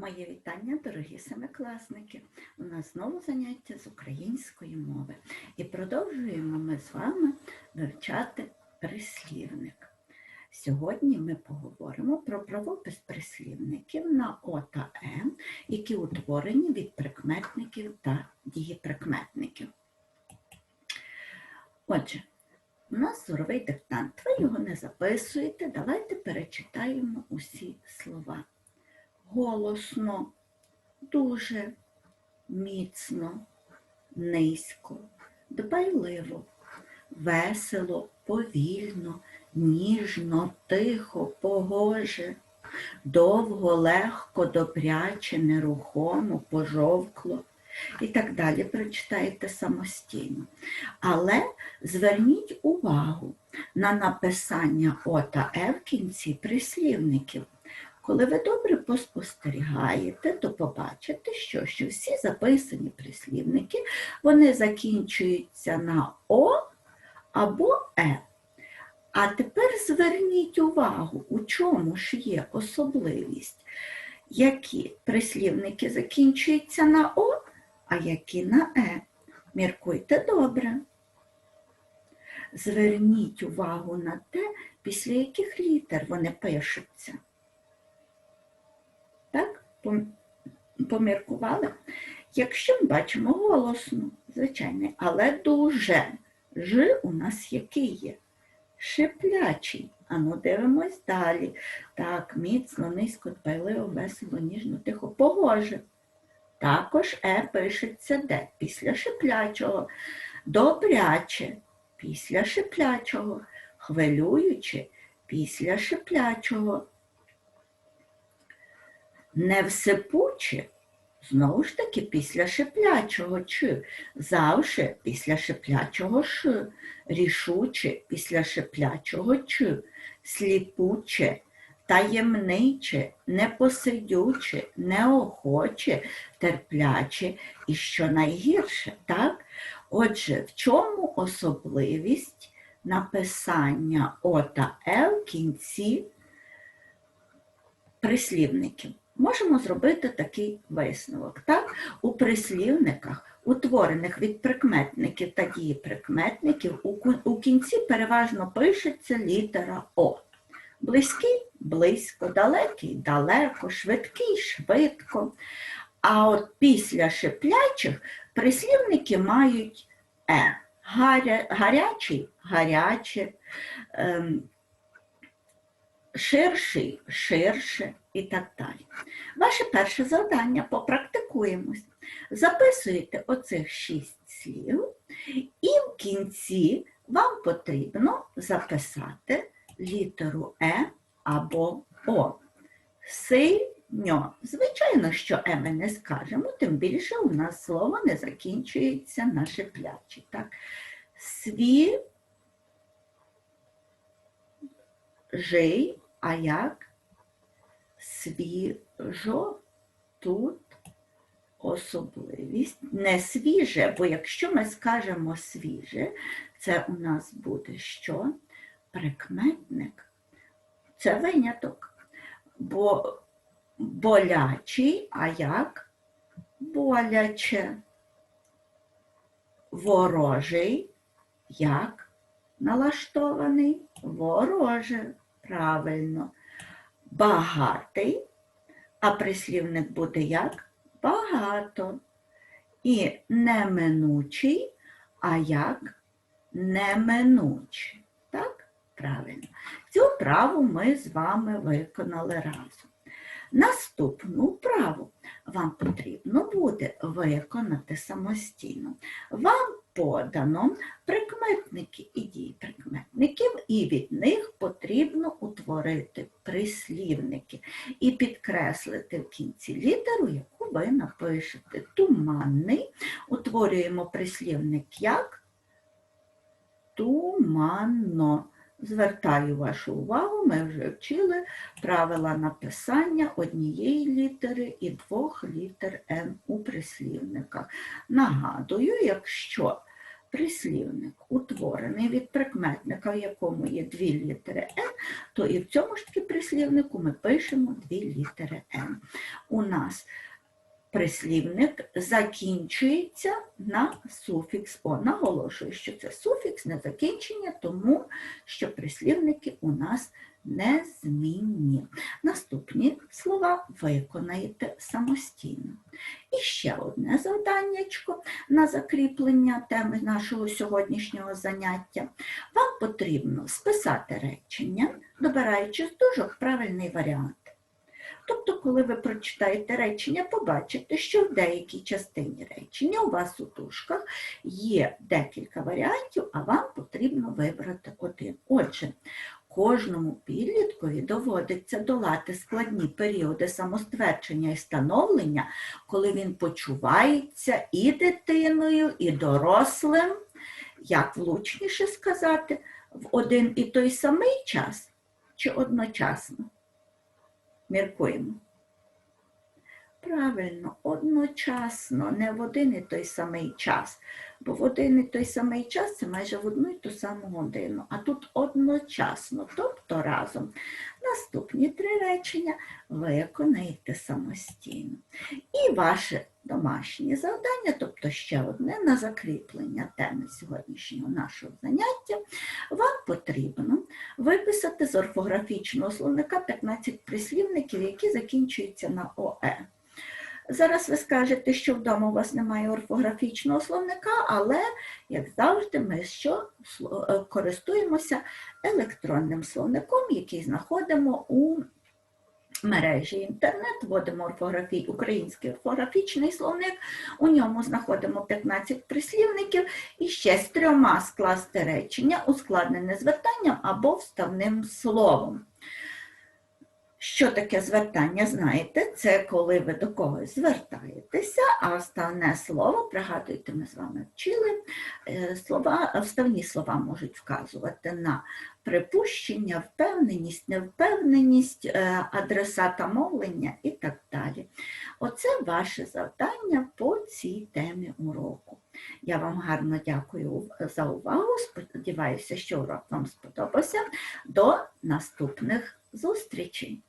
Моє вітання, дорогі семикласники. У нас знову заняття з української мови. І продовжуємо ми з вами вивчати прислівник. Сьогодні ми поговоримо про правопис прислівників на О та Е, які утворені від прикметників та дієприкметників. Отже, у нас зоровий диктант. Ви його не записуєте. Давайте перечитаємо усі слова голосно, дуже міцно, низько, дбайливо, весело, повільно, ніжно, тихо, погоже, довго, легко, добряче, нерухомо, пожовкло. І так далі прочитаєте самостійно. Але зверніть увагу на написання О та Е в кінці прислівників. Коли ви добре поспостерігаєте, то побачите, що, що всі записані прислівники вони закінчуються на О або Е. А тепер зверніть увагу, у чому ж є особливість, які прислівники закінчуються на О, а які на Е. Міркуйте добре. Зверніть увагу на те, після яких літер вони пишуться. Так, поміркували? Якщо ми бачимо голосно, звичайно, але дуже Ж у нас який є? Шиплячий. Ану, дивимось далі. Так, міцно, низько, дбайливо, весело, ніжно, тихо, погоже. Також Е пишеться де? Після шиплячого. Добряче після шиплячого, хвилююче після шиплячого невсипуче, знову ж таки, після шиплячого чи, завше після шиплячого ш, рішуче після шиплячого чи, сліпуче, таємниче, непосидюче, неохоче, терпляче і що найгірше, так? Отже, в чому особливість написання О та Е кінці прислівників? Можемо зробити такий висновок. Так? У прислівниках, утворених від прикметників та дієприкметників, у кінці переважно пишеться літера О. Близький близько, далекий далеко, швидкий швидко. А от після шиплячих прислівники мають Е. Гаря, гарячий гаряче, ем, ширший ширше і так далі. Ваше перше завдання попрактикуємось. Записуєте оцих шість слів, і в кінці вам потрібно записати літеру Е або О. Синьо. Звичайно, що Е ми не скажемо, тим більше у нас слово не закінчується на шиплячі. Так? Сві жий, а як? Свіжо тут особливість. Не свіже, бо якщо ми скажемо свіже, це у нас буде що? Прикметник. Це виняток. Бо болячий, а як? Боляче. Ворожий, як налаштований? Вороже, правильно. Багатий, а прислівник буде як? Багато. І неминучий, а як неминучий. Так? Правильно. Цю вправу ми з вами виконали разом. Наступну вправу вам потрібно буде виконати самостійно. Вам подано прикметники і дії прикметників, і від них потрібно утворити прислівники і підкреслити в кінці літеру, яку ви напишете. Туманний. Утворюємо прислівник як туманно. Звертаю вашу увагу, ми вже вчили правила написання однієї літери і двох літер Н у прислівниках. Нагадую, якщо прислівник утворений від прикметника, в якому є дві літери Н, то і в цьому ж таки прислівнику ми пишемо дві літери Н. У нас прислівник закінчується на суфікс О. Наголошую, що це суфікс, не закінчення, тому що прислівники у нас незмінні. Наступні слова виконаєте самостійно. І ще одне завданнячко на закріплення теми нашого сьогоднішнього заняття. Вам потрібно списати речення, добираючи з дужок правильний варіант. Тобто, коли ви прочитаєте речення, побачите, що в деякій частині речення у вас у дужках є декілька варіантів, а вам потрібно вибрати один. Отже, кожному підліткові доводиться долати складні періоди самоствердження і становлення, коли він почувається і дитиною, і дорослим, як влучніше сказати, в один і той самий час чи одночасно. Міркуємо. Правильно, одночасно, не в один і той самий час. Бо в один і той самий час це майже в одну і ту саму годину, а тут одночасно, тобто разом. Наступні три речення виконаєте самостійно. І ваше домашнє завдання, тобто ще одне на закріплення теми сьогоднішнього нашого заняття, вам потрібно виписати з орфографічного словника 15 прислівників, які закінчуються на ОЕ. Зараз ви скажете, що вдома у вас немає орфографічного словника, але, як завжди, ми що е, користуємося електронним словником, який знаходимо у мережі інтернет, вводимо орфографій, український орфографічний словник, у ньому знаходимо 15 прислівників і ще з трьома скласти речення, ускладнене звертанням або вставним словом. Що таке звертання, знаєте, це коли ви до когось звертаєтеся, а вставне слово, пригадуйте, ми з вами вчили, е, слова, вставні слова можуть вказувати на припущення, впевненість, невпевненість, е, адресата мовлення і так далі. Оце ваше завдання по цій темі уроку. Я вам гарно дякую за увагу. Сподіваюся, що урок вам сподобався. До наступних зустрічей!